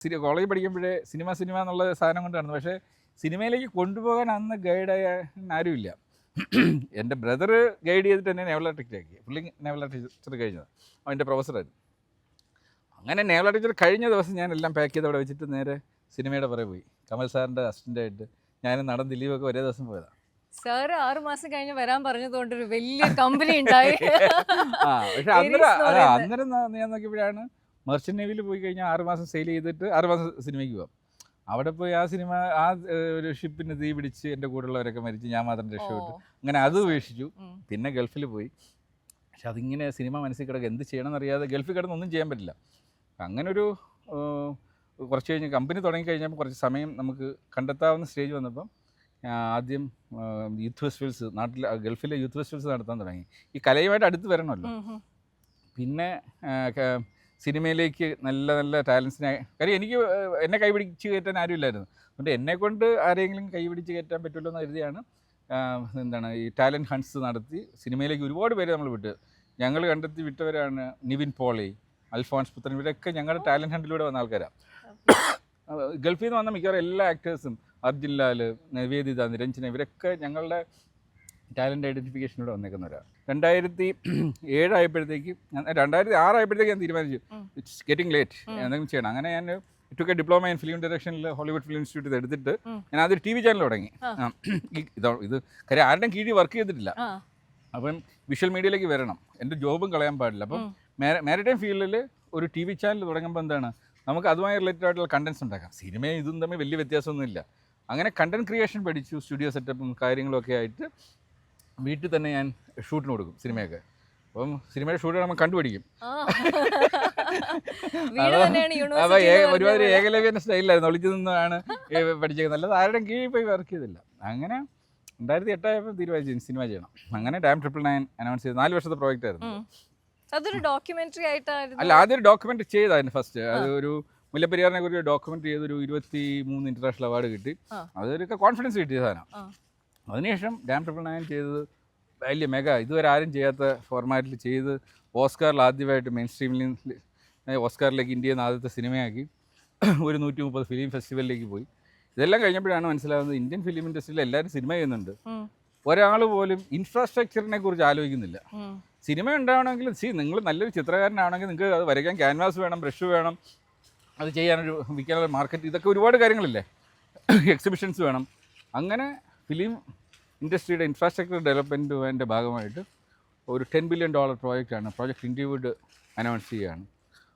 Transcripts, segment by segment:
സിനി കോളേജിൽ പഠിക്കുമ്പോഴേ cinema cinema എന്നുള്ള സാധനം കൊണ്ട് നടന്നു പക്ഷേ സിനിമയിലേക്ക് കൊണ്ടുപോകാൻ അന്ന് ഗൈഡായ ആരുമില്ല. എന്റെ ബ്രദർ ഗൈഡ് ചെയ്തിട്ട് എന്നെ നേവല ടീച്ചറാക്കി പുള്ളി നേവല ടീച്ചർ കഴിഞ്ഞത്. അവന്റെ പ്രൊഫസറായിരുന്നു. അങ്ങനെ നേവല ടീച്ചർ കഴിഞ്ഞ ദിവസം ഞാൻ എല്ലാം പാക്ക് ചെയ്ത് അവിടെ വെച്ചിട്ട് നേരെ സിനിമയുടെ പുറകെ പോയി. കമൽ സാറിന്റെ അസിസ്റ്റന്റായിട്ട് ഞാൻ നടൻ ദിലീപൊക്കെ ഒരേ ദിവസം പോയതാണ് സാറ് ആറു മാസം കഴിഞ്ഞ് വരാൻ പറഞ്ഞതുകൊണ്ട് ഒരു വലിയ കമ്പനി ഉണ്ടായി. ആ പക്ഷെ അന്നേരം. അന്നേരം ഞാൻ നോക്കിയപ്പോഴാണ് മെർച്ചന്റ് നേവിയിൽ പോയി കഴിഞ്ഞാൽ ആറുമാസം സെയിൽ ചെയ്തിട്ട് ആറുമാസം സിനിമയ്ക്ക് പോകാം അവിടെ പോയി ആ സിനിമ ആ ഒരു ഷിപ്പിന് തീ പിടിച്ച് എന്റെ കൂടെയുള്ളവരൊക്കെ മരിച്ച് ഞാൻ മാത്രം രക്ഷപ്പെട്ടു. അങ്ങനെ അത് ഉപേക്ഷിച്ചു. പിന്നെ ഗൾഫിൽ പോയി. പക്ഷെ അതിങ്ങനെ സിനിമ മനസ്സിൽ കിടക്കുക എന്ത് ചെയ്യണം എന്നറിയാതെ ഗൾഫിൽ കിടന്ന് ഒന്നും ചെയ്യാൻ പറ്റില്ല. അങ്ങനൊരു ഒരു കുറച്ച് കഴിഞ്ഞ് കമ്പനി തുടങ്ങി കഴിഞ്ഞപ്പോൾ കുറച്ച് സമയം നമുക്ക് കണ്ടെത്താവുന്ന സ്റ്റേജ് വന്നപ്പം ആദ്യം യൂത്ത് ഫെസ്റ്റിവൽസ് നാട്ടിൽ ഗൾഫിലെ യൂത്ത് ഫെസ്റ്റിവൽസ് നടത്താൻ തുടങ്ങി. ഈ കലയുമായിട്ട് അടുത്ത് വരണമല്ലോ. പിന്നെ സിനിമയിലേക്ക് നല്ല നല്ല ടാലൻസിനെ കാര്യം എനിക്ക് എന്നെ കൈപിടിച്ച് കയറ്റാൻ ആരുമില്ലായിരുന്നു. അതുകൊണ്ട് എന്നെ കൊണ്ട് ആരെങ്കിലും കൈപിടിച്ച് കയറ്റാൻ പറ്റുമല്ലോ എന്ന് കരുതിയാണ് എന്താണ് ഈ ടാലന്റ് ഹൺസ് നടത്തി സിനിമയിലേക്ക് ഒരുപാട് പേര് നമ്മൾ വിട്ട്. ഞങ്ങൾ കണ്ടെത്തി വിട്ടവരാണ് നിവിൻ പോളി അൽഫോൺസ് പുത്രൻ ഇവരൊക്കെ ഞങ്ങളുടെ ടാലന്റ് ഹണ്ടിലൂടെ വന്ന ആൾക്കാരാണ് ഗൾഫിൽ നിന്ന് വന്ന മിക്കവാറും എല്ലാ ആക്ടേഴ്സും അർജുൻ ലാൽ നിവേദിത നിരഞ്ജന ഇവരൊക്കെ ഞങ്ങളുടെ ടാലന്റ് ഐഡന്റിഫിക്കേഷനിലൂടെ വന്നേക്കുന്നവരാണ് രണ്ടായിരത്തി ഏഴായപ്പോഴത്തേക്ക് ഞാൻ രണ്ടായിരത്തി ആറായപ്പോഴത്തേക്ക് ഞാൻ തീരുമാനിച്ചു. ഇറ്റ്സ് ഗെറ്റിംഗ് ലേറ്റ് എന്തെങ്കിലും ചെയ്യണം. അങ്ങനെ ഞാൻ took a diploma in film ഡയറക്ഷനിൽ ഹോളിവുഡ് ഫിലിം ഇൻസ്റ്റിറ്റ്യൂട്ട് എടുത്തിട്ട് ഞാൻ അതൊരു ടി വി ചാനൽ തുടങ്ങി. ഇതോ കാര്യം ആരുടെയും കീഴിൽ വർക്ക് ചെയ്തിട്ടില്ല. അപ്പം വിഷ്വൽ മീഡിയയിലേക്ക് വരണം. എന്റെ ജോബും കളയാൻ പാടില്ല. അപ്പം. മാരിടൈം ഫീൽഡിൽ ഒരു ടി വി ചാനൽ തുടങ്ങുമ്പോൾ എന്താണ്? നമുക്ക് അതുമായി റിലേറ്റഡ് ആയിട്ടുള്ള കണ്ടൻസ് ഉണ്ടാക്കാം. സിനിമയും ഇതും തമ്മിൽ വലിയ വ്യത്യാസമൊന്നുമില്ല. അങ്ങനെ കണ്ടന്റ് ക്രിയേഷൻ പഠിച്ചു സ്റ്റുഡിയോ സെറ്റപ്പും കാര്യങ്ങളൊക്കെ ആയിട്ട് വീട്ടിൽ തന്നെ ഞാൻ ഷൂട്ടിന് കൊടുക്കും സിനിമയൊക്കെ. അപ്പം സിനിമയുടെ ഷൂട്ട് നമ്മൾ കണ്ടുപിടിക്കും. അപ്പൊ ഒരുമാതിരി പറഞ്ഞ സ്റ്റൈലായിരുന്നു ഒളിച്ചു നിന്നാണ് പഠിച്ചേക്കുന്നത്. അല്ലാതെ ആരുടെയും കീഴിൽ പോയി വർക്ക് ചെയ്തില്ല. അങ്ങനെ രണ്ടായിരത്തി എട്ടായപ്പോൾ തീരുമാനിച്ചു സിനിമ ചെയ്യണം. അങ്ങനെ ഡാം ട്രിപ്പിൾ നയൻ അനൗൺസ് ചെയ്ത്. നാല് വർഷത്തെ പ്രോജക്റ്റ് ആയിരുന്നു. അതൊരു ഡോക്യുമെന്ററി ആയിട്ടായിരുന്നു. അല്ല ആദ്യം ഒരു ഡോക്യുമെന്റ് ചെയ്തായിരുന്നു ഫസ്റ്റ് അത് ഒരു മുല്ലപ്പെരിയാറിനെ കുറിച്ച് ഡോക്യുമെന്റ് ചെയ്തൊരു ഇരുപത്തി മൂന്ന് ഇന്റർനാഷണൽ അവാർഡ് കിട്ടി അതൊരു കോൺഫിഡൻസ് കിട്ടിയ സാധനം. അതിനുശേഷം ഡാം ട്രിപ്പിൾ നയൻ ചെയ്തത് വലിയ മെഗാ. ഇതുവരെ ആരും ചെയ്യാത്ത ഫോർമാറ്റിൽ ചെയ്ത് ഓസ്കാറിൽ ആദ്യമായിട്ട് മെയിൻ സ്ട്രീമിൽ ഓസ്കാറിലേക്ക് ഇന്ത്യയിൽ നിന്ന് ആദ്യത്തെ സിനിമയാക്കി. ഒരു നൂറ്റി മുപ്പത് ഫിലിം ഫെസ്റ്റിവലിലേക്ക് പോയി. ഇതെല്ലാം കഴിഞ്ഞപ്പോഴാണ് മനസ്സിലാവുന്നത് ഇന്ത്യൻ ഫിലിം ഇൻഡസ്ട്രിയിൽ എല്ലാവരും സിനിമ ചെയ്യുന്നുണ്ട്. ഒരാൾ പോലും ഇൻഫ്രാസ്ട്രക്ചറിനെ കുറിച്ച് ആലോചിക്കുന്നില്ല. സിനിമ ഉണ്ടാവണമെങ്കിൽ സി നിങ്ങൾ നല്ലൊരു ചിത്രകാരനാണെങ്കിൽ നിങ്ങൾക്ക് അത് വരയ്ക്കാൻ ക്യാൻവാസ് വേണം ബ്രഷ് വേണം അത് ചെയ്യാനൊരു വിൽക്കാനുള്ള മാർക്കറ്റ് ഇതൊക്കെ ഒരുപാട് കാര്യങ്ങളില്ലേ? എക്സിബിഷൻസ് വേണം. അങ്ങനെ ഫിലിം ഇൻഡസ്ട്രിയുടെ ഇൻഫ്രാസ്ട്രക്ചർ ഡെവലപ്മെന്റിന്റെ ഭാഗമായിട്ട് ഒരു ടെൻ ബില്യൺ ഡോളർ പ്രോജക്റ്റാണ് പ്രോജക്റ്റ് ഇൻഡിവുഡ് അനൗൺസ് ചെയ്യുകയാണ്.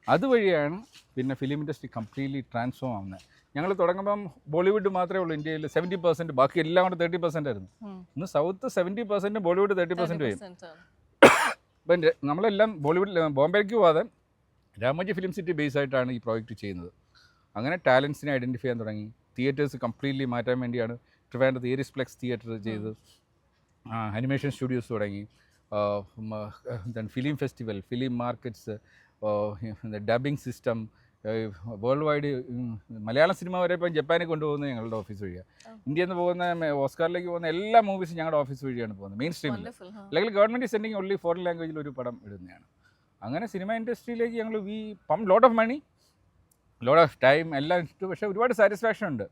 അതുവഴിയാണ് പിന്നെ ഫിലിം ഇൻഡസ്ട്രി കംപ്ലീറ്റ്ലി ട്രാൻസ്ഫോം ആവുന്നത്. ഞങ്ങൾ തുടങ്ങുമ്പം ബോളിവുഡ് മാത്രമേ ഉള്ളൂ ഇന്ത്യയിൽ സെവന്റി പെർസെന്റ് ബാക്കി എല്ലാം കൂടെ തേർട്ടി പെർസെന്റ് ആയിരുന്നു. ഇന്ന് south seventy percent Bollywood thirty percent വരും. 30% ആണ്. ഇപ്പം നമ്മളെല്ലാം ബോളിവുഡിൽ ബോംബെക്ക് പോവാതെ രാമോജി ഫിലിം സിറ്റി ബേസ് ആയിട്ടാണ് ഈ പ്രോജക്റ്റ് ചെയ്യുന്നത്. അങ്ങനെ ടാലൻസിനെ ഐഡന്റിഫൈ ചെയ്യാൻ തുടങ്ങി. തിയേറ്റേഴ്സ് കംപ്ലീറ്റ്ലി മാറ്റാൻ വേണ്ടിയാണ് ട്രിവാൻഡ്രത്ത് ഏരിസ് പ്ലെക്സ് തിയേറ്റർ ചെയ്ത് അനിമേഷൻ സ്റ്റുഡിയോസ് തുടങ്ങി. Then film festival film markets dubbing system world wide Malayalam cinema വരെ ഇപ്പം ജപ്പാനിൽ കൊണ്ടുപോകുന്നത് ഞങ്ങളുടെ ഓഫീസ് വഴിയാണ്. ഇന്ത്യയിൽ നിന്ന് പോകുന്ന ഓസ്കാറിലേക്ക് പോകുന്ന എല്ലാ മൂവീസും ഞങ്ങളുടെ ഓഫീസ് വഴിയാണ് പോകുന്നത്. മെയിൻ സ്ട്രീമിൽ. അല്ലെങ്കിൽ ഗവൺമെന്റ് സെൻഡിങ് ഓൺലി ഫോറിൻ ലാംഗ്വേജിൽ ഒരു പടം ഇടുന്നതാണ്. അങ്ങനെ സിനിമ ഇൻഡസ്ട്രിയിലേക്ക് ഞങ്ങൾ we pump lot of money lot of time എല്ലാം ഇട്ടു. പക്ഷേ ഒരുപാട് സാറ്റിസ്ഫാക്ഷൻ ഉണ്ട്.